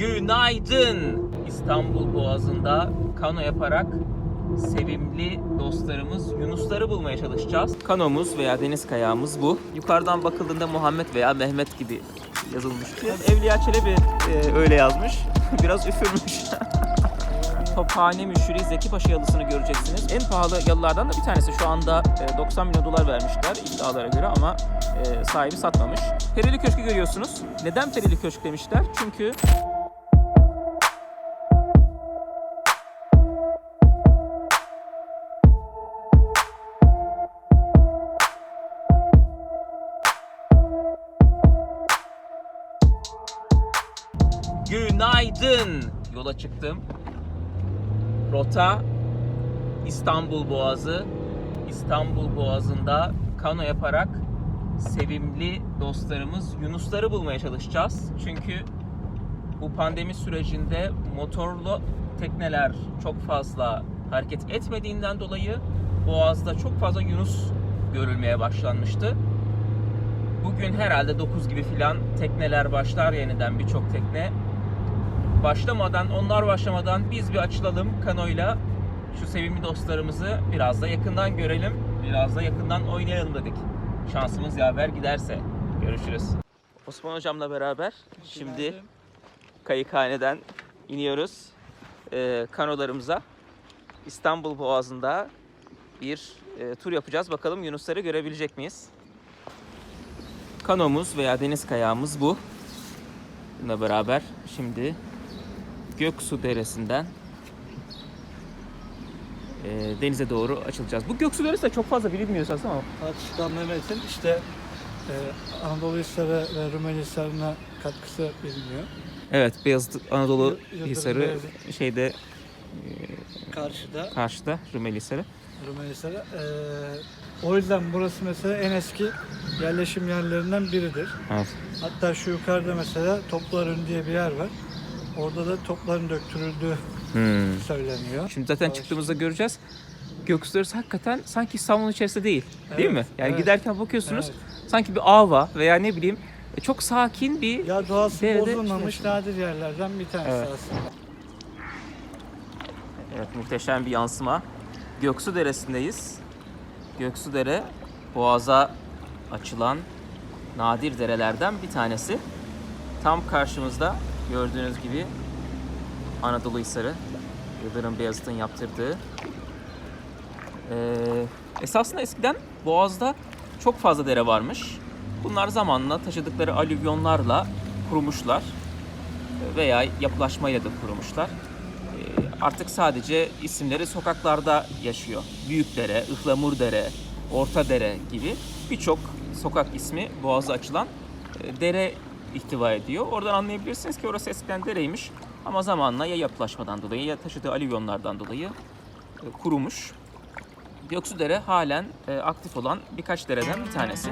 Günaydın. İstanbul Boğazı'nda kano yaparak sevimli dostlarımız Yunusları bulmaya çalışacağız. Kanomuz veya deniz kayağımız bu. Yukarıdan bakıldığında Muhammed veya Mehmet gibi yazılmış. Evliya Çelebi e, öyle yazmış. Biraz üfürmüş. Tophane Müşri Zeki Paşa yalısını göreceksiniz. En pahalı yalılardan da bir tanesi. Şu anda e, 90 milyon dolar vermişler iddialara göre ama e, sahibi satmamış. Perili Köşkü görüyorsunuz. Neden Perili Köşk demişler? Çünkü Günaydın. Yola çıktım. Rota İstanbul Boğazı. İstanbul Boğazı'nda kano yaparak sevimli dostlarımız Yunusları bulmaya çalışacağız. Çünkü bu pandemi sürecinde motorlu tekneler çok fazla hareket etmediğinden dolayı Boğaz'da çok fazla Yunus görülmeye başlanmıştı. Bugün herhalde 9 gibi filan tekneler başlar yeniden birçok tekne. Başlamadan, onlar başlamadan biz bir açılalım kanoyla. Şu sevimli dostlarımızı biraz da yakından görelim. Biraz da yakından oynayalım dedik. Şansımız yaver giderse. Görüşürüz. Osman hocamla beraber şimdi kayıkhaneden iniyoruz. Ee, kanolarımıza İstanbul Boğazı'nda bir e, tur yapacağız. Bakalım Yunusları görebilecek miyiz? Kanomuz veya deniz kayağımız bu. Bununla beraber şimdi Göksu Deresi'nden e, denize doğru açılacağız. Bu Göksu Deresi de çok fazla bilinmiyor esas ama Fatih Mehmet'in işte e, Anadolu Hisarı ve Rumeli Hisarı'na katkısı biliniyor. evet Beyazıt Anadolu Yıldırım Hisarı Beyazıt. şeyde Karşıda karşıda Rumeli Hisarı. Rumeli Hisarı. E, o yüzden burası mesela en eski yerleşim yerlerinden biridir. Evet. Hatta şu yukarıda mesela Toplarön diye bir yer var. Orada da topların döktürüldüğü Hmm. söyleniyor. Şimdi zaten Savaş. çıktığımızda göreceğiz. Deresi hakikaten sanki İstanbul'un içerisinde değil. değil Evet, mi? Yani evet. giderken bakıyorsunuz Evet. sanki bir ava veya ne bileyim e, çok sakin bir Ya doğası bozulmamış nadir yerlerden bir tanesi Evet. aslında. Evet muhteşem bir yansıma. Göksu Deresi'ndeyiz. Göksu Dere boğaza açılan nadir derelerden bir tanesi. Tam karşımızda gördüğünüz gibi Anadolu Hisarı. Yıldırım Beyazıt'ın yaptırdığı. Ee, esasında eskiden Boğaz'da çok fazla dere varmış. Bunlar zamanla taşıdıkları alüvyonlarla kurumuşlar veya yapılaşmayla da kurumuşlar. Ee, artık sadece isimleri sokaklarda yaşıyor. Büyükdere, Ihlamurdere, Ortadere gibi birçok sokak ismi boğaza açılan e, dere ihtiva ediyor. Oradan anlayabilirsiniz ki orası eskiden dereymiş ama zamanla ya yapılaşmadan dolayı ya taşıdığı alüvyonlardan dolayı e, kurumuş. Göksudere halen e, aktif olan birkaç dereden bir tanesi.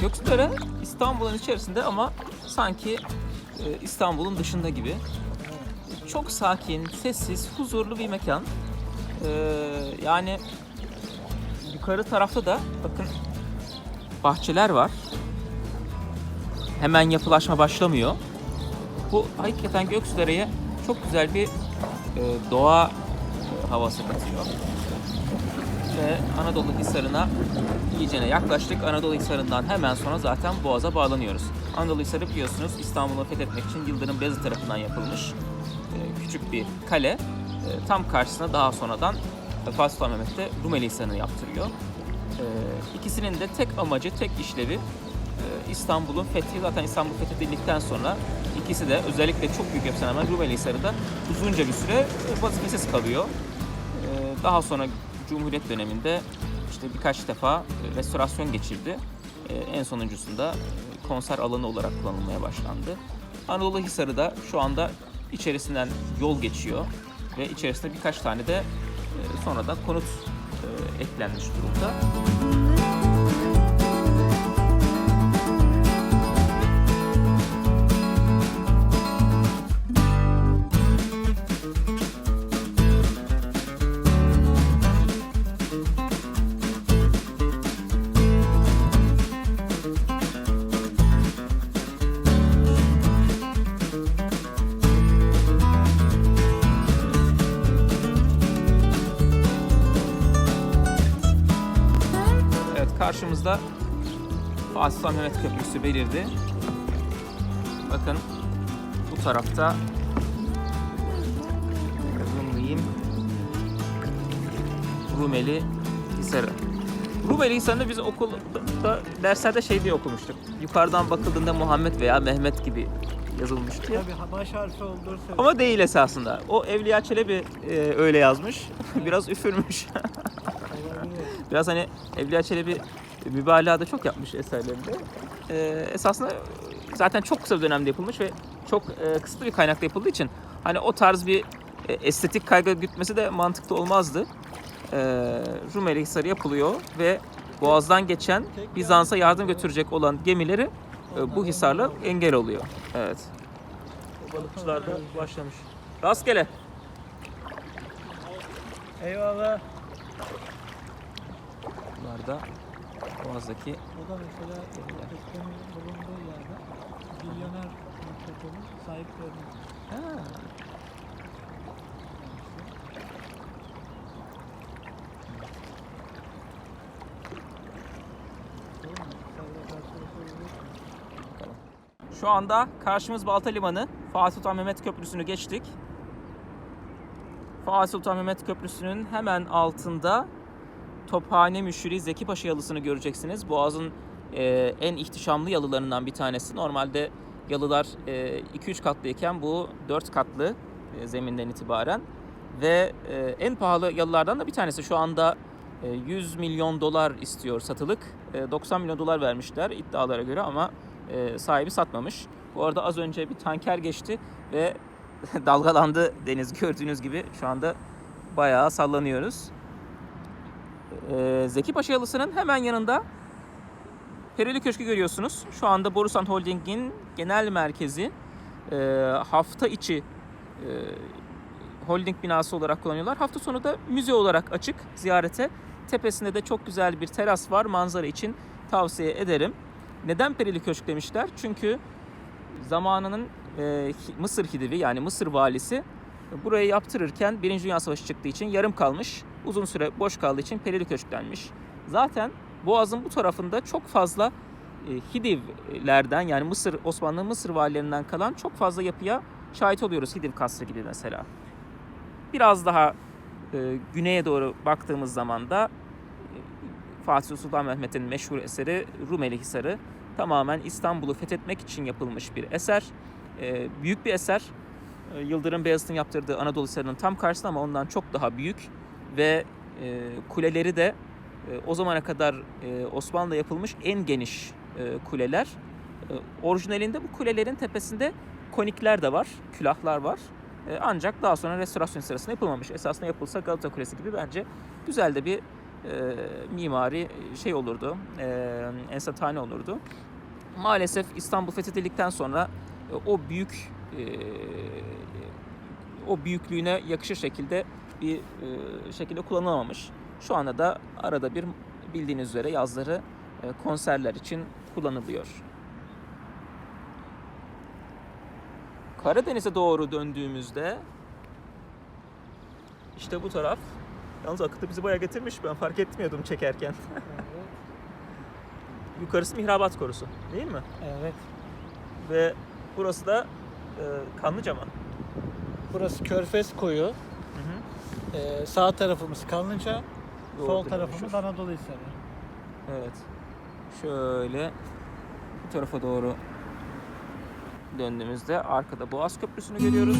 Göksudere İstanbul'un içerisinde ama sanki e, İstanbul'un dışında gibi. Çok sakin, sessiz, huzurlu bir mekan. Ee, yani yukarı tarafta da bakın bahçeler var. Hemen yapılaşma başlamıyor. Bu hakikaten Göksudere'ye çok güzel bir e, doğa e, havası katıyor. Ve Anadolu Hisarı'na iyicene yaklaştık. Anadolu Hisarı'ndan hemen sonra zaten Boğaz'a bağlanıyoruz. Anadolu Hisarı biliyorsunuz İstanbul'u fethetmek için Yıldırım Beyazıt tarafından yapılmış e, küçük bir kale. E, Tam karşısına daha sonradan Fatih Sultan Mehmet de Rumeli Hisarı'nı yaptırıyor. E, İkisinin de tek amacı, tek işlevi İstanbul'un fethi. Zaten İstanbul fethedildikten sonra ikisi de özellikle çok büyük yapısına rağmen Rumeli Hisarı da uzunca bir süre vazifesiz kalıyor. Daha sonra Cumhuriyet döneminde işte birkaç defa e, restorasyon geçirdi. E, En sonuncusunda e, konser alanı olarak kullanılmaya başlandı. Anadolu Hisarı da şu anda içerisinden yol geçiyor ve içerisinde birkaç tane de sonradan konut eklenmiş durumda. Karşımızda Fatih Sultan Mehmet Köprüsü belirdi. Bakın bu tarafta zoomlayayım. Rumeli Hisarı. Rumeli Hisarı'nı biz okulda derslerde şey diye okumuştuk. Yukarıdan bakıldığında Muhammed veya Mehmet gibi yazılmıştı ya. Tabii baş harfi olduğu söyleniyor. Ama değil esasında. O Evliya Çelebi e, öyle yazmış. Biraz üfürmüş. Biraz hani Evliya Çelebi mübalağa da çok yapmış eserlerinde. E, esasında zaten çok kısa bir dönemde yapılmış ve çok e, kısıtlı bir kaynakta yapıldığı için hani o tarz bir e, estetik kaygı gütmesi de mantıklı olmazdı. E, Rumeli Hisarı yapılıyor ve Boğaz'dan geçen Bizans'a yardım götürecek olan gemileri e, bu hisarla engel oluyor. Evet. Balıkçılar da başlamış. Rastgele. Eyvallah. Bunlar da Boğaz'daki O da mesela Türkiye'nin bulunduğu yerde milyoner metropolün sahiplerinin Ha. Doğru mu? Sarıya karşılaşabilir. Şu anda karşımız Balta Limanı. Fatih Sultan Mehmet Köprüsü'nü geçtik. Fatih Sultan Mehmet Köprüsü'nün hemen altında Tophane Müşiri Zeki Paşa yalısını göreceksiniz. Boğaz'ın e, en ihtişamlı yalılarından bir tanesi. Normalde yalılar 2-3 katlıyken bu 4 katlı e, zeminden itibaren. Ve e, en pahalı yalılardan da bir tanesi. Şu anda e, 100 milyon dolar istiyor satılık. E, 90 milyon dolar vermişler iddialara göre ama e, sahibi satmamış. Bu arada az önce bir tanker geçti ve dalgalandı deniz gördüğünüz gibi şu anda bayağı sallanıyoruz. E, Zeki Paşa Yalısı'nın hemen yanında Perili Köşkü görüyorsunuz. Şu anda Borusan Holding'in genel merkezi e, hafta içi e, holding binası olarak kullanıyorlar. Hafta sonu da müze olarak açık ziyarete. Tepesinde de çok güzel bir teras var. Manzara için tavsiye ederim. Neden Perili Köşk demişler? Çünkü zamanının e, Mısır Hidivi yani Mısır valisi burayı yaptırırken Birinci Dünya Savaşı çıktığı için yarım kalmış. Uzun süre boş kaldığı için Perili Köşk denmiş. Zaten Boğaz'ın bu tarafında çok fazla e, Hidivlerden yani Mısır Osmanlı Mısır valilerinden kalan çok fazla yapıya şahit oluyoruz. Hidiv Kasrı gibi mesela. Biraz daha e, güneye doğru baktığımız zaman da e, Fatih Sultan Mehmet'in meşhur eseri Rumeli Hisarı tamamen İstanbul'u fethetmek için yapılmış bir eser. E, büyük bir eser. E, Yıldırım Beyazıt'ın yaptırdığı Anadolu Hisarı'nın tam karşısında ama ondan çok daha büyük ve e, kuleleri de e, o zamana kadar e, Osmanlı'da yapılmış en geniş e, kuleler. E, orijinalinde bu kulelerin tepesinde konikler de var, külahlar var. E, ancak daha sonra restorasyon sırasında yapılmamış. Esasında yapılsa Galata Kulesi gibi bence güzel de bir e, mimari şey olurdu, e, enstantane olurdu. Maalesef İstanbul fethedildikten sonra e, o büyük e, o büyüklüğüne yakışır şekilde bir e, şekilde kullanılamamış. Şu anda da arada bir bildiğiniz üzere yazları e, konserler için kullanılıyor. Karadeniz'e doğru döndüğümüzde işte bu taraf yalnız akıtı bizi bayağı getirmiş ben fark etmiyordum çekerken. Yukarısı Mihrabat Korusu değil mi? evet. Ve burası da e, Kanlıca mı? Burası Körfez Koyu. Ee, sağ tarafımız Kanlıca. Doğru sol tarafımız. Anadolu Hisarı. Evet. Şöyle bu tarafa doğru döndüğümüzde arkada Boğaz Köprüsü'nü görüyoruz.